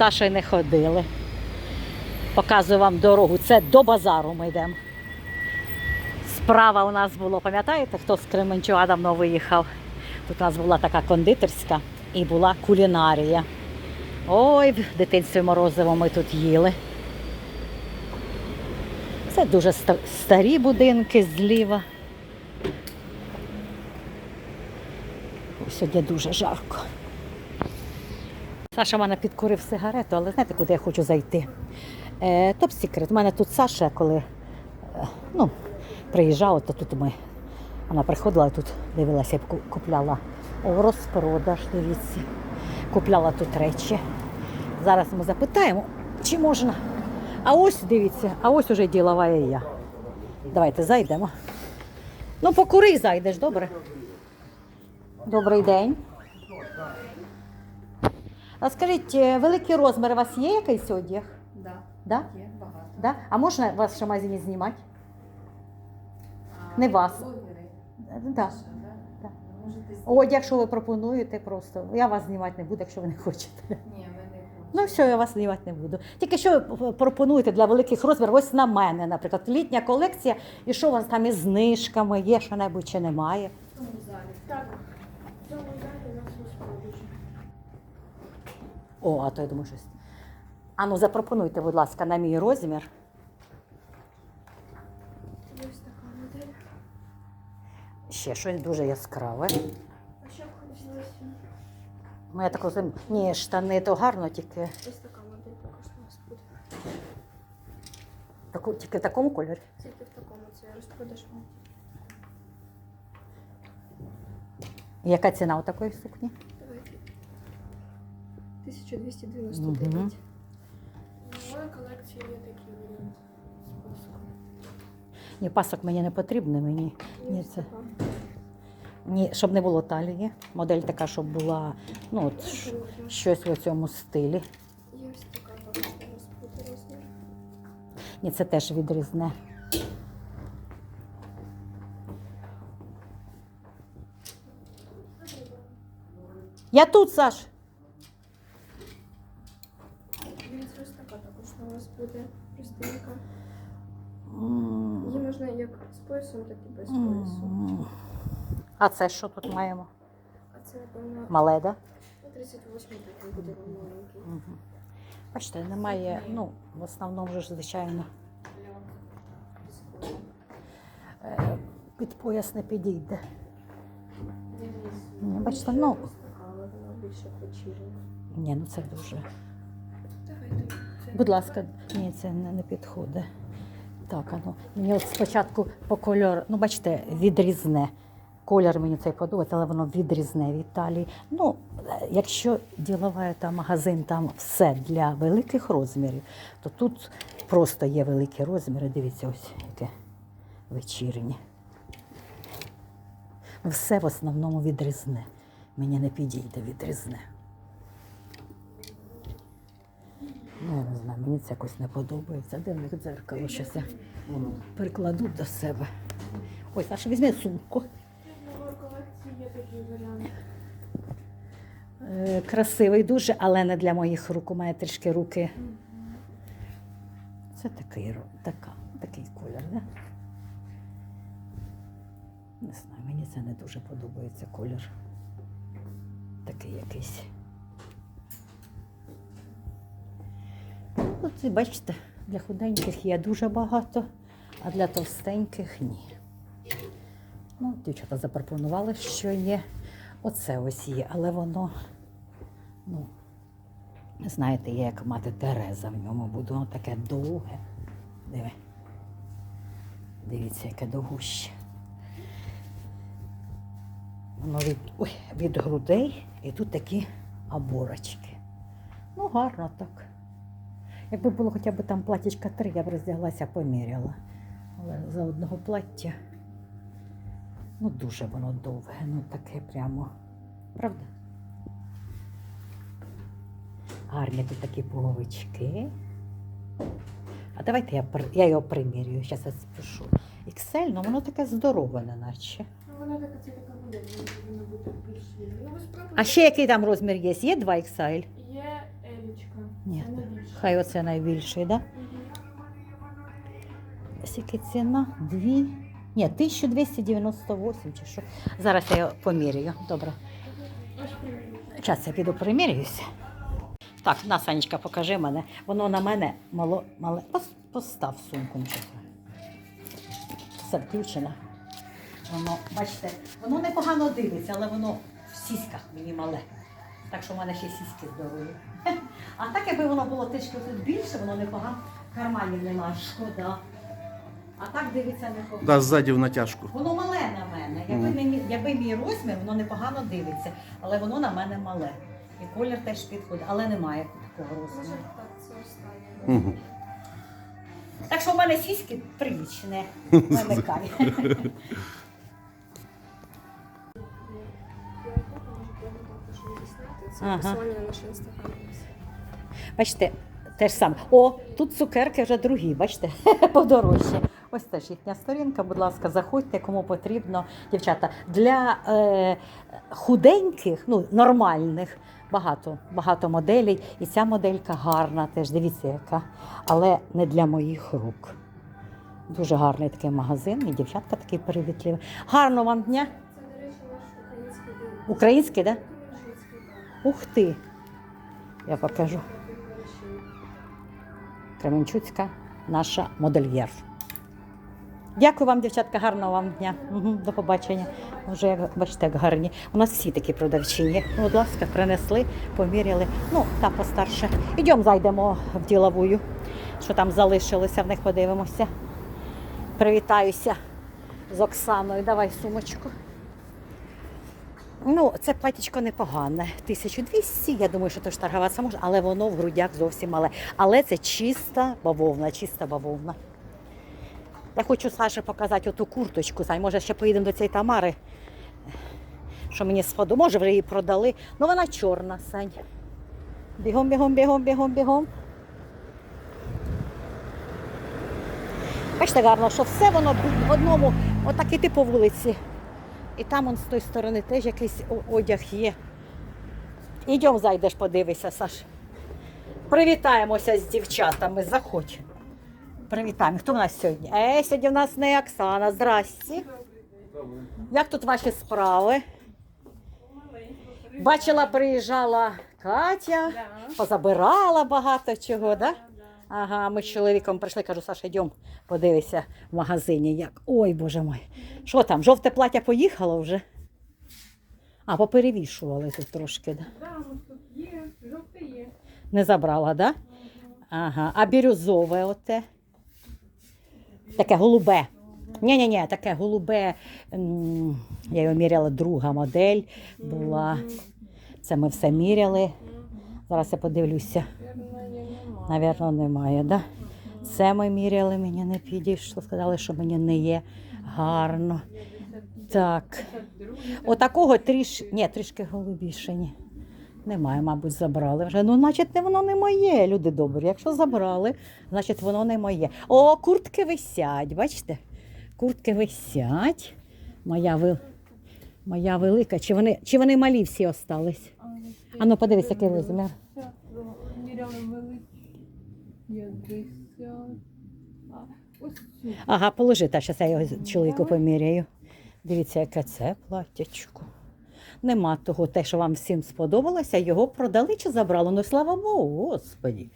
Сашою не ходили. Показую вам дорогу. Це до базару ми йдемо. Справа у нас було, пам'ятаєте, хто з Кременчуга давно виїхав? Тут у нас була така кондитерська і була кулінарія. Ой, в дитинстві морозиво ми тут їли. Це дуже старі будинки зліва. Сьогодні дуже жарко. Саша мене підкурив сигарету, але знаєте, куди я хочу зайти? Е, Топ секрет. У мене тут Саша, коли е, ну, приїжджала, то тут ми. Вона приходила тут дивилася, я купляла розпродаж, дивіться. Купляла тут речі. Зараз ми запитаємо, чи можна. А ось дивіться, а ось уже ділова я. Давайте зайдемо. Ну, покури зайдеш, добре? Добрий день. А скажіть, е, великий розмір у вас є якийсь одяг? Да, Да? є багато. Да? А можна вас ще в магазині знімати? А Не вас. блогери? Е, Да. Що, да? Да. Ви Можете зняти. Одяг, що ви пропонуєте, просто. Я вас знімати не буду, якщо ви не хочете. Ні, ви не хочете. Ну, все, я вас знімати не буду. Тільки що ви пропонуєте для великих розмірів, ось на мене, наприклад, літня колекція, і що у вас там із знижками, є що-небудь чи немає. В цьому залі. Так, в цьому залі у нас розпродажі. О, а то я думаю, щось. А ну запропонуйте, будь ласка, на мій розмір. Ось така модель. Ще щось дуже яскраве. А що б хотілося? Ну, я так розумію, ні, штани то гарно, тільки, Ось така модель також у нас буде. таку, тільки в такому кольорі. Тільки в такому це розпродаж. Яка ціна у такої сукні? Давайте. 1299. Мгм. В моїй колекції є такий варіант з паском. Ні, пасок мені не потрібний, мені Ні, це- ні, щоб не було талії. Модель така, щоб була ну, от, ш- щось в цьому стилі. Є ось така також у розмір. Ні, це теж відрізне. Я тут, Саш. Дивіться, ось така також у нас буде простинка. М, Її можна як з поясом, так і без поясу. А це що тут маємо? А це, напевно, Мале, да? 38 такий буде маленький. Бачите, немає, ну, в основному ж, звичайно, е, під пояс не підійде. Ні, бачите, ну. Більше вечірня. Ні, ну це дуже. Давайте. Це Будь ласка, ні, це не, не підходить. Так, а ну, мені от спочатку по кольору, ну бачите, відрізне. Колір мені цей подобається, але воно відрізне в Італії. Ну, якщо ділова та магазин там все для великих розмірів, то тут просто є великі розміри. Дивіться, ось яке вечірнє. Все в основному відрізне. Мені не підійде відрізне. Ну, я не знаю, мені це якось не подобається. Де в них дзеркало? Щось я воно перекладу до себе. Ой, Саша, візьми сумку. Е, красивий дуже, але не для моїх рук. У мене трішки руки. Це такий, така, такий колір, да? Не знаю, мені це не дуже подобається колір. Такий якийсь. От і бачите, для худеньких є дуже багато, а для товстеньких ні. Ну, дівчата запропонували, що є. Оце ось є, але воно, ну, знаєте, є як мати Тереза в ньому буде, воно таке довге. Диви. Дивіться, яке довгуще. Воно від, ой, від грудей і тут такі оборочки. Ну, гарно так. Якби було хоча б там платічка три, я б роздяглася, поміряла. Але за одного плаття. Ну, дуже воно довге, ну таке прямо. Правда? Гарні тут такі пуговички. А давайте я, я його примірюю. Зараз я спішу. XL, ну воно таке здорове, неначе. Ну, вона така, це така модель, вона повинна бути більш вільна. Ну. А ще який там розмір є? Є 2 XL? Ні. Хай оце найбільший, да? Скільки ціна? Дві. Ні, 1298 чи що. Зараз я його поміряю. Добре. Зараз я піду приміряюся. Так, на, Санечка, покажи мене. Воно на мене мало, мале. Постав сумку. Все включено. Воно, бачите, воно непогано дивиться, але воно в сіськах мені мале. Так що в мене ще сіськи здорові. А так, якби воно було трішки тут більше, воно непогано. Карманів немає, шкода. А так дивиться непогано. Да, ззаді в натяжку. Воно мале на мене. Якби, мені, якби мій розмір, воно непогано дивиться, але воно на мене мале. І колір теж підходить, але немає такого Може розміру. так, це останнє. Угу. Так що в мене сіськи прилічне. Вимикай. Ага. посилання на наш інстаграм. Бачите, те ж саме. О, тут цукерки вже другі, бачите, подорожчі. Ось теж їхня сторінка, будь ласка, заходьте, кому потрібно. Дівчата, для е, худеньких, ну, нормальних, багато, багато моделей. І ця моделька гарна, теж дивіться, яка, але не для моїх рук. Дуже гарний такий магазин, і дівчатка такі привітливі. Гарного вам дня. Це, до речі, наш український. Український, так? Да? Ух ти! Я покажу. Кременчуцька наша модельєр. Дякую вам, дівчатка, гарного вам дня. До побачення. Вже як бачите, як гарні. У нас всі такі продавчині. Ну, Будь ласка, принесли, поміряли. Ну, та постарше. Ідемо зайдемо в діловую, що там залишилося, в них подивимося. Привітаюся з Оксаною. Давай сумочку. Ну, це платічко непогане. 1200, я думаю, що теж торгуватися можна, але воно в грудях зовсім мале. Але це чиста бавовна, чиста бавовна. Я хочу Саше показати оту курточку. Сань, може, ще поїдемо до цієї Тамари, що мені сподобалося. Може, вже її продали. Ну, вона чорна, Сань. Бігом, бігом, бігом, бігом, бігом. Бачите, гарно, що все воно в одному, отак іти по вулиці. І там он з тої сторони теж якийсь одяг є. Ідемо, зайдеш, подивися, Саш. Привітаємося з дівчатами, заходь. Привітаємо. Хто в нас сьогодні? Е, сьогодні в нас не Оксана. Здрасті. Як тут ваші справи? Бачила, приїжджала Катя, позабирала багато чого, да? Ага, ми з чоловіком прийшли, кажу, Саша, йдемо, подивися в магазині. Як. Ой, боже мой. Що там, жовте плаття поїхало вже? А, поперевішували тут трошки, да? Да, тут є, жовте є. Не забрала, да? Ага. А бірюзове оте? Таке голубе. Ні-ні-ні, таке голубе. Я його міряла, друга модель була. Це ми все міряли. Зараз я подивлюся. Навірно, немає, да? Це ми міряли, мені не підійшло. Сказали, що мені не є гарно. Так. Отакого тріш... Ні, трішки голубіше, ні. Немає, мабуть, забрали вже. Ну, значить, воно не моє, люди добрі. Якщо забрали, значить воно не моє. О, куртки висять, бачите? Куртки висять. Моя, вел... Моя велика. Чи вони, чи вони малі всі остались? А ну подивись, який розмір. Міряли великі. 50. А, ось цю. Ага, положи, та зараз я його чоловіку поміряю. Дивіться, яке це платтячко. Нема того, те, що вам всім сподобалося, його продали чи забрали. Ну, слава Богу, Господі.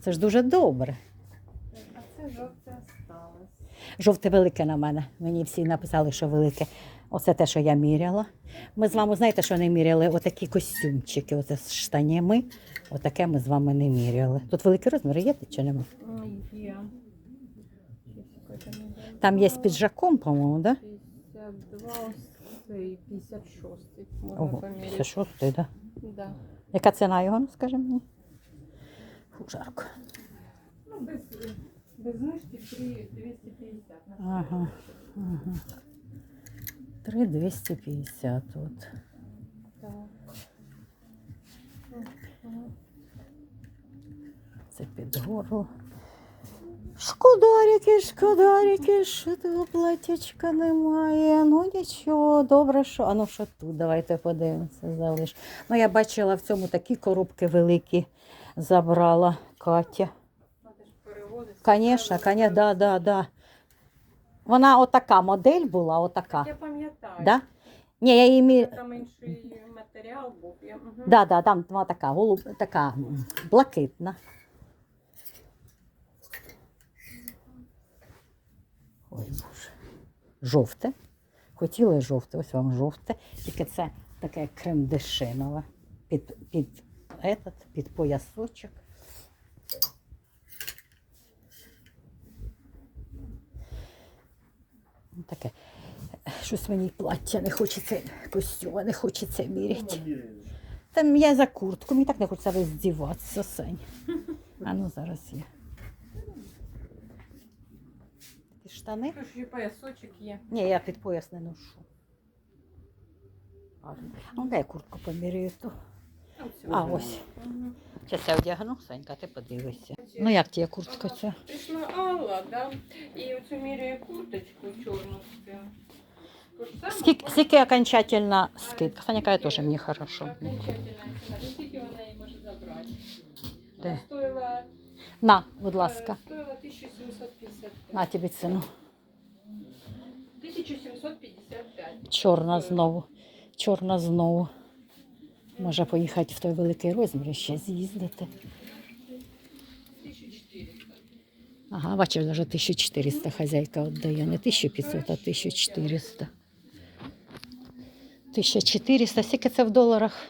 Це ж дуже добре. А це жовте осталось. Жовте велике на мене. Мені всі написали, що велике. Оце те, що я міряла. Ми з вами знаєте, що не міряли? Отакі костюмчики, оце з штанями. Отаке ми з вами не міряли. Тут великий розмір є чи нема? Є. Там є з піджаком, по-моєму, да? 52, ось цей 56. Можна Ого, поміряти. це шостий, да? Да. Яка ціна його, ну, скажи мені? Фу, жарко. Ну, без, без знижки 3 250. Ага, ага. 3,250 тут. Так. Це під горло. Шкодарики, шкодарики, що того платячка немає. Ну нічого, добре, що. А ну що тут? Давайте подивимося, залиш. Ну, я бачила в цьому такі коробки великі. забрала Катя. Звісно, звісно, да, да, да. Вона отака модель була, отака. Я пам'ятаю. Да? Ні, я її мі... Там інший матеріал був. Я... Угу. да, да, там вона така, голуб, така блакитна. Ой, Боже. Жовте. Хотіли жовте, ось вам жовте. Тільки це таке крем-дешинове. Під, під, этот, під поясочок. Таке. Щось мені плаття не хочеться, костюма не хочеться міряти. Там я за куртку, мені так не хочеться роздіватися, Сань. А ну зараз я. Такі штани? Тож поясочок є. Ні, я під пояс не ношу. А ну дай куртку поміряю ту. А, ось. Зараз я одягну, Санька, ти подивишся. Ну як тебе куртка ця? Прийшла Алла, да? І оцю міряє курточку чорну. Скільки, скільки окончательна скидка? Саня теж мені хорошо. Скільки вона її може забрати? Де? Стоїла, На, будь ласка. е, стоїла 1755. На тобі ціну. 1755. Чорна знову. Чорна знову. Може поїхати в той великий розмір і ще з'їздити. Ага, бачиш, навіть 1400 хазяйка віддає, не 1500, а 1400. 1400, скільки це в доларах?